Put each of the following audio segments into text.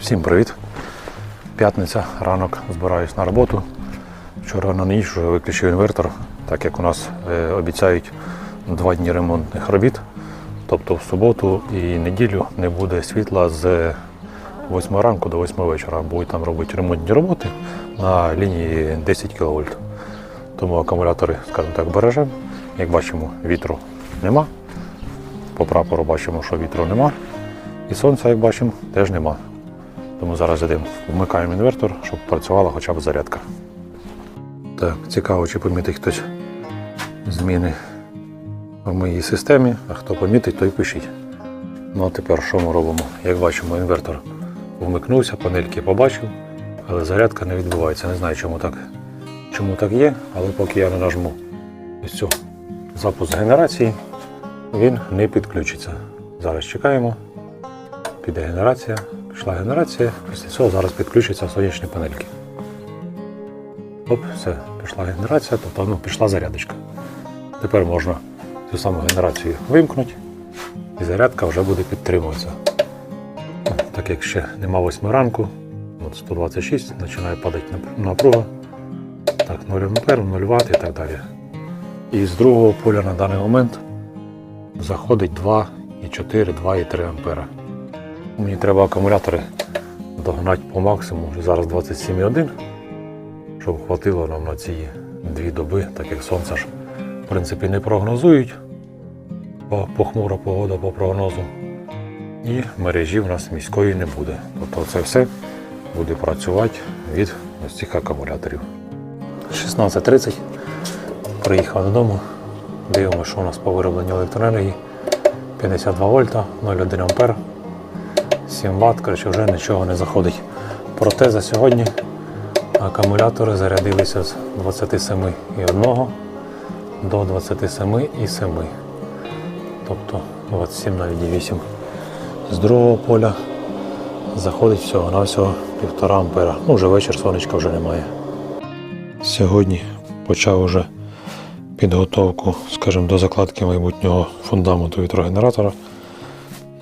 Всім привіт! П'ятниця, ранок, збираюсь на роботу. Вчора на ніч вже виключив інвертор, так як у нас е, обіцяють два дні ремонтних робіт. Тобто в суботу і неділю не буде світла з 8 ранку до 8 вечора. Будуть там робити ремонтні роботи на лінії 10 кВт. Тому акумулятори, скажімо так, бережемо. Як бачимо, вітру нема. По прапору бачимо, що вітру нема. І сонця, як бачимо, теж нема. Тому зараз йдемо, вмикаємо інвертор, щоб працювала хоча б зарядка. Так, цікаво, чи помітить хтось зміни в моїй системі, а хто помітить, той пишіть. Ну а тепер що ми робимо? Як бачимо, інвертор вмикнувся, панельки побачив, але зарядка не відбувається. Не знаю, чому так, чому так є, але поки я не нажму ось цю запуск генерації, він не підключиться. Зараз чекаємо. Піде генерація, пішла генерація, після цього зараз підключаться сонячні панельки. Оп, все, пішла генерація, тобто ну, пішла зарядочка. Тепер можна цю саму генерацію вимкнути і зарядка вже буде підтримуватися. Так як ще нема 8 ранку, от 126 починає падати нап- напруга. Так, 0 ампер, 0 Вт і так далі. І з другого поля на даний момент заходить 2,4, 2,3 ампера. Мені треба акумулятори догнати по максимуму, зараз 27,1, щоб хватило нам на ці дві доби, так як сонце ж в принципі не прогнозують, похмура погода по прогнозу. І мережі в нас міської не буде. Тобто це все буде працювати від ось цих акумуляторів. 16.30. Приїхав додому. Дивимося, що у нас по виробленню електроенергії. 52 вольта, 0,1 ампер. 7 Вт, коротше, вже нічого не заходить. Проте за сьогодні акумулятори зарядилися з 27,1 до 27,7. Тобто 27,8. З другого поля заходить всього на всього 1,5 ампера. Ну, вже вечір, сонечка вже немає. Сьогодні почав уже підготовку, скажімо, до закладки майбутнього фундаменту вітрогенератора.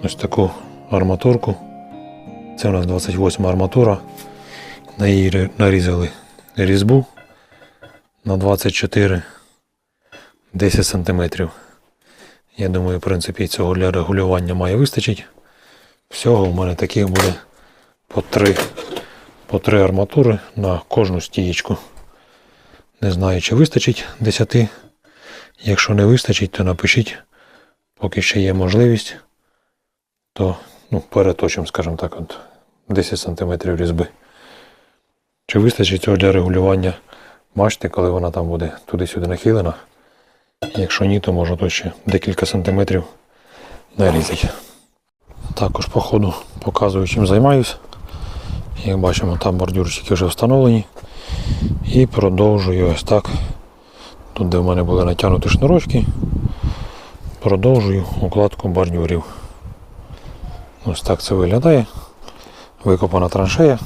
Ось таку арматурку. Це у нас 28 арматура. На її нарізали різьбу на 24 10 см. Я думаю, в принципі, цього для регулювання має вистачить. Всього в мене таких буде по 3, по 3 арматури на кожну стієчку. Не знаю, чи вистачить 10. Якщо не вистачить, то напишіть, поки ще є можливість, то ну, переточимо, скажімо так, от 10 см різьби. Чи вистачить цього для регулювання мачти, коли вона там буде туди-сюди нахилена? Якщо ні, то можна тут ще декілька сантиметрів нарізати. Також по ходу показую, чим займаюсь. Як бачимо, там бордюрчики вже встановлені. І продовжую ось так. Тут, де в мене були натягнуті шнурочки, продовжую укладку бордюрів. Ось так це виглядає. Викопана траншея.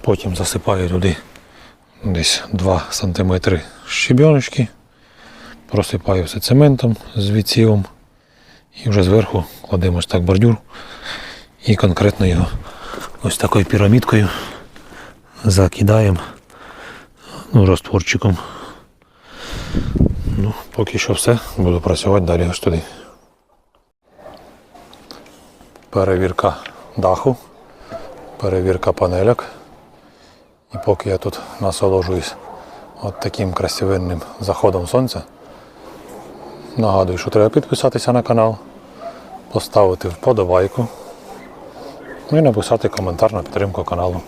Потім засипаю туди десь 2 см щебіночки. Просипаю все цементом з відсівом. І вже зверху кладемо ось так бордюр. І конкретно його ось такою пірамідкою закидаємо ну, розтворчиком. Ну, поки що все. Буду працювати далі ось туди. Перевірка даху, перевірка панельок. І поки я тут насолоджуюсь от таким красивенним заходом сонця, нагадую, що треба підписатися на канал, поставити вподобайку ну і написати коментар на підтримку каналу.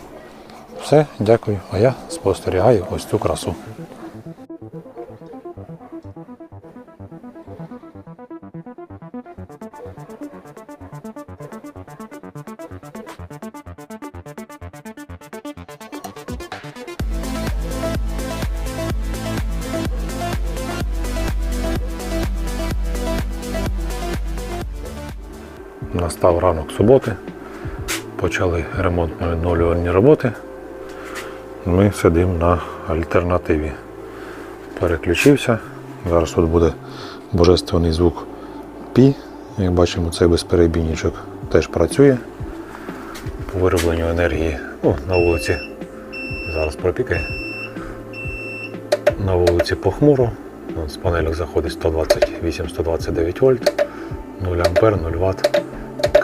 Все, дякую. А я спостерігаю ось цю красу. Настав ранок суботи. Почали ремонтно-відновлювальні роботи. Ми сидимо на альтернативі. Переключився. Зараз тут буде божественний звук Пі. Як бачимо, цей безперебійничок теж працює. по виробленню енергії ну, на вулиці. Зараз пропікає. На вулиці похмуро. З панелек заходить 128-129 вольт, 0 ампер, 0 Вт.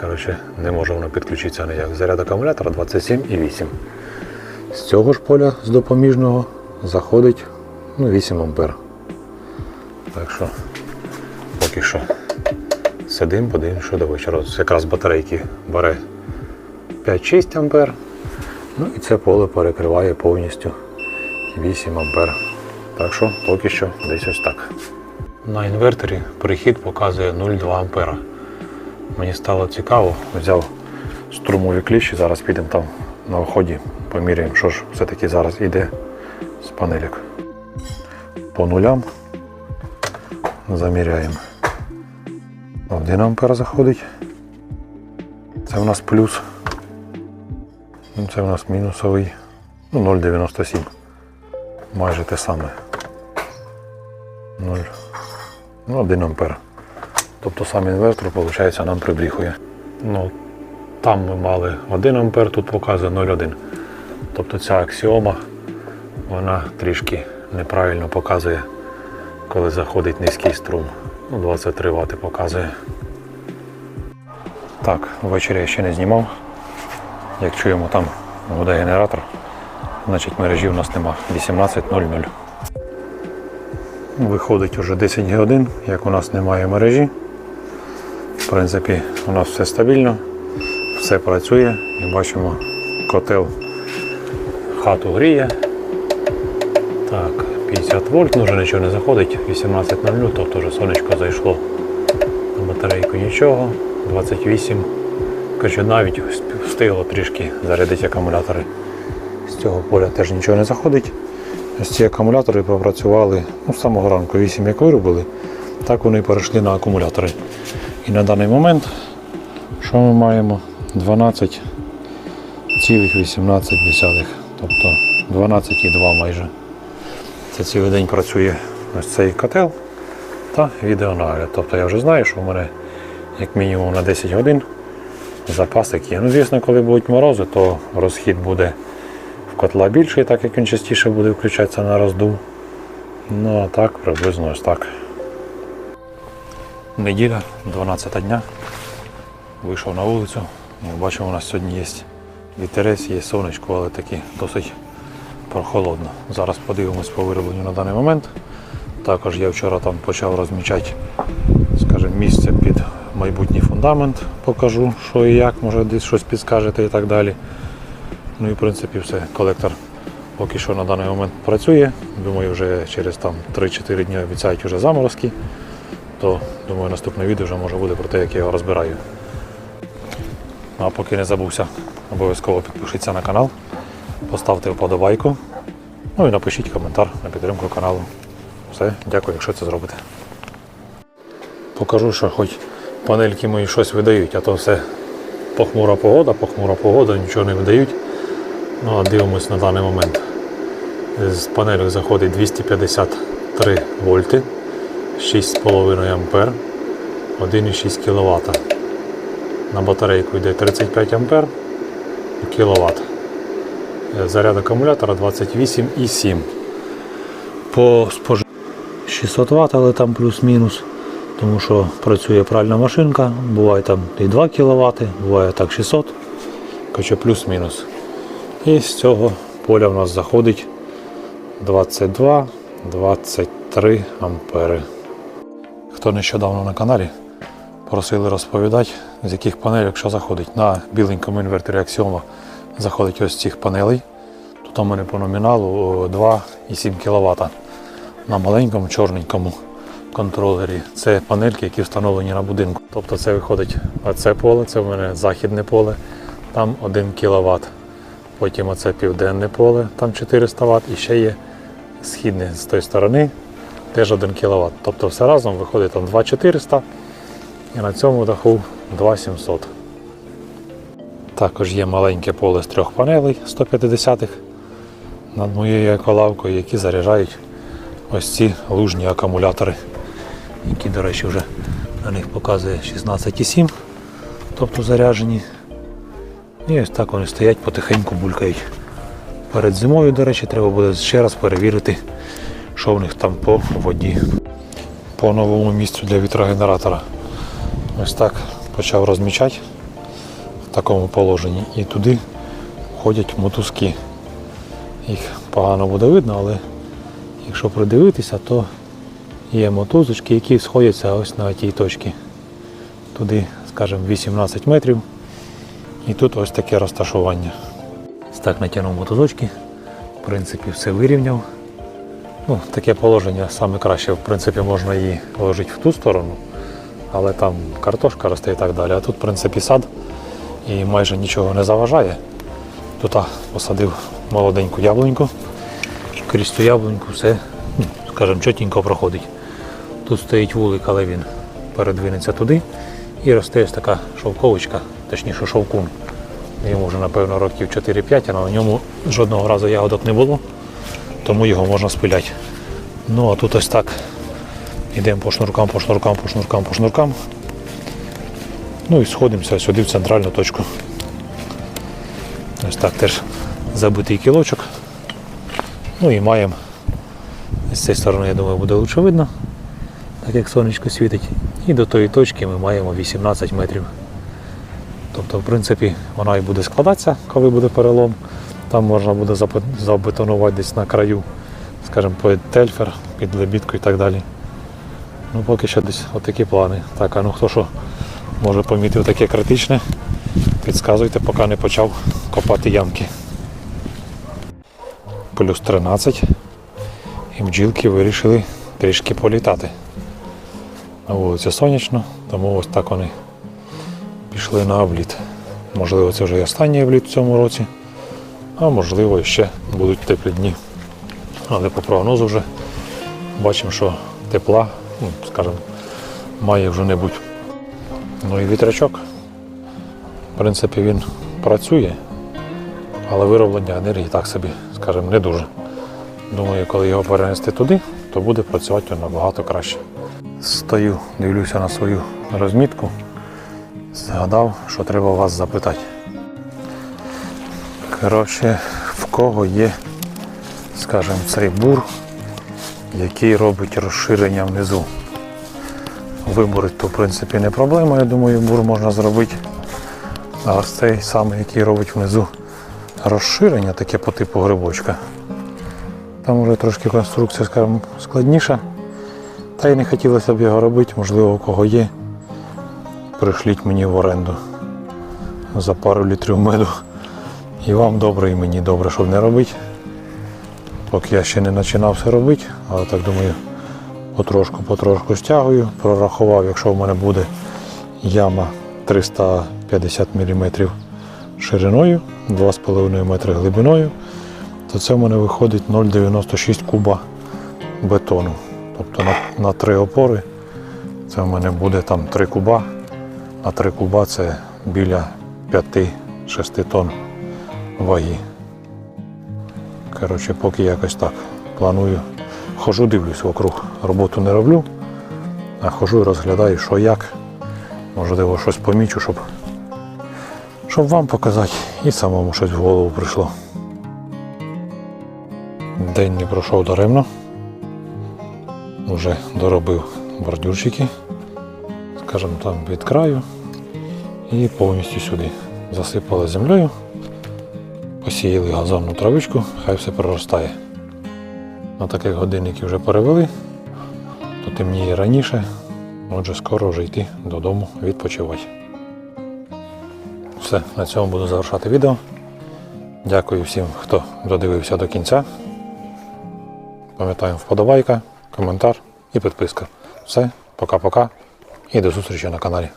Коротше, не може воно підключитися ніяк. Заряд акумулятора 27,8. З цього ж поля з допоміжного заходить ну, 8 ампер. Так що поки що сидимо, подивимося, що до вечора. Якраз батарейки бере 5-6 ампер. Ну і це поле перекриває повністю 8 ампер. Так що поки що десь ось так. На інверторі перехід показує 0,2 ампера. Мені стало цікаво, взяв струмові кліщі, зараз підемо там на вході, поміряємо, що ж все-таки зараз іде з панелек. По нулям заміряємо. 1 ампер заходить. Це у нас плюс. Ну, Це у нас мінусовий. Ну, 0,97. Майже те саме. 0. Ну, 1 ампер. Тобто сам інвертор, виходить, нам прибріхує. Ну, там ми мали 1 ампер, тут показує 0,1. Тобто ця аксіома, вона трішки неправильно показує, коли заходить низький струм. Ну, 23 Вт показує. Так, ввечері я ще не знімав. Як чуємо, там гуде генератор, значить мережі у нас нема. 18.00. Виходить уже 10 годин, як у нас немає мережі. В принципі, у нас все стабільно, все працює і бачимо, котел хату гріє. Так, 50 вольт, ну вже нічого не заходить, 18.00, тобто вже сонечко зайшло на батарейку нічого, 28. Коротше, навіть встигло трішки зарядити акумулятори. З цього поля теж нічого не заходить. Ось ці акумулятори попрацювали ну, з самого ранку 8 як виробили, так вони перейшли на акумулятори. І на даний момент, що ми маємо? 12,18. Тобто 12,2 майже. Це цілий день працює ось цей котел та відеонагляд. Тобто я вже знаю, що в мене як мінімум на 10 годин запасик є. Ну, звісно, коли будуть морози, то розхід буде в котла більший, так як він частіше буде включатися на роздув. Ну а так, приблизно ось так. Неділя, 12 дня. Вийшов на вулицю. Як бачимо, у нас сьогодні є вітерець, є сонечко, але таки досить прохолодно. Зараз подивимось по виробленню на даний момент. Також я вчора там почав розмічати скажімо, місце під майбутній фундамент. Покажу, що і як, може десь щось підскажете і так далі. Ну і в принципі все. Колектор поки що на даний момент працює. Думаю, вже через там 3-4 дні обіцяють вже заморозки. То думаю, наступне відео вже може буде про те, як я його розбираю. Ну, А поки не забувся, обов'язково підпишіться на канал, поставте вподобайку. Ну і напишіть коментар на підтримку каналу. Все, дякую, якщо це зробите. Покажу, що хоч панельки мої щось видають, а то все похмура погода, похмура погода, нічого не видають. Ну а дивимось на даний момент. З панелек заходить 253 вольти, 6,5 ампер, 1,6 кВт. На батарейку йде 35 ампер і кВт. Заряд акумулятора 28,7. По споживанню 600 Вт, але там плюс-мінус. Тому що працює пральна машинка, буває там і 2 кВт, буває так 600, коротше плюс-мінус. І з цього поля в нас заходить 22-23 ампери. Хто нещодавно на каналі, просили розповідати, з яких панелей, що заходить. На біленькому інверторі Axioma заходить ось цих панелей. Тут у мене по номіналу 2,7 кВт. На маленькому чорненькому контролері це панельки, які встановлені на будинку. Тобто це виходить оце поле, це в мене західне поле, там 1 кВт. Потім оце південне поле, там 400 Вт. І ще є східне з тої сторони, теж 1 кВт. Тобто все разом виходить там 2400 і на цьому даху 2700. Також є маленьке поле з трьох панелей 150-х над моєю еколавкою, які заряджають ось ці лужні акумулятори, які, до речі, вже на них показує 16,7, тобто заряджені. І ось так вони стоять, потихеньку булькають. Перед зимою, до речі, треба буде ще раз перевірити, що в них там по воді. По новому місцю для вітрогенератора. Ось так почав розмічати в такому положенні. І туди ходять мотузки. Їх погано буде видно, але якщо придивитися, то є мотузочки, які сходяться ось на тій точці. Туди, скажімо, 18 метрів. І тут ось таке розташування. Так натягнув мотузочки. В принципі, все вирівняв. Ну, таке положення саме краще. В принципі, можна її ложити в ту сторону, але там картошка росте і так далі. А тут, в принципі, сад і майже нічого не заважає. Тут посадив молоденьку яблуньку. Крізь ту яблуньку все, ну, скажімо, чотенько проходить. Тут стоїть вулик, але він передвинеться туди. І росте ось така шовковочка, точніше шовкун. Йому вже, напевно, років 4-5, а на ньому жодного разу ягодок не було, тому його можна спиляти. Ну а тут ось так. Йдемо по шнуркам, по шнуркам, по шнуркам, по шнуркам. Ну і сходимося сюди в центральну точку. Ось так теж забитий кілочок. Ну і маємо з цієї сторони, я думаю, буде лучше видно, так як сонечко світить. І до тої точки ми маємо 18 метрів. Тобто, в принципі, вона і буде складатися, коли буде перелом. Там можна буде забетонувати десь на краю, скажімо, під тельфер, під лебідку і так далі. Ну, поки що десь отакі плани. Так, а ну хто що може помітив таке критичне, підказуйте, поки не почав копати ямки. Плюс 13. І бджілки вирішили трішки політати. На вулиці сонячно, тому ось так вони пішли на обліт. Можливо, це вже і останній обліт в цьому році, а можливо, ще будуть теплі дні. Але по прогнозу вже бачимо, що тепла, ну, скажімо, має вже не бути. Ну і вітрячок. В принципі, він працює, але вироблення енергії так собі, скажімо, не дуже. Думаю, коли його перенести туди, то буде працювати набагато краще. Стою, дивлюся на свою розмітку. Згадав, що треба вас запитати. Коротше, в кого є, скажімо, цей бур, який робить розширення внизу. Виборити, то в принципі не проблема, я думаю, бур можна зробити. А ось цей самий, який робить внизу розширення, таке по типу грибочка. Там вже трошки конструкція, скажімо, складніша. Та й не хотілося б його робити, можливо, у кого є. Пришліть мені в оренду за пару літрів меду. І вам добре, і мені добре, щоб не робити. Поки я ще не починав все робити, але так думаю, потрошку-потрошку стягую. Прорахував, якщо в мене буде яма 350 мм шириною, 2,5 метри глибиною, то це в мене виходить 0,96 куба бетону. Тобто на, на три опори це в мене буде там 3 куба, а 3 куба це біля 5-6 тонн ваги. Коротше, поки якось так планую. Хожу, дивлюсь вокруг. Роботу не роблю, а хожу і розглядаю, що як. Можливо, щось помічу, щоб, щоб вам показати і самому щось в голову прийшло. День не пройшов даремно. Вже доробив бордюрчики, скажімо там від краю і повністю сюди. Засипали землею, посіяли газонну травичку, хай все проростає. На таких годинників вже перевели, то темніє раніше, отже скоро вже йти додому відпочивати. Все, на цьому буду завершати відео. Дякую всім, хто додивився до кінця. Пам'ятаємо вподобайка, коментар і підписка. Все, пока-пока і до зустрічі на каналі.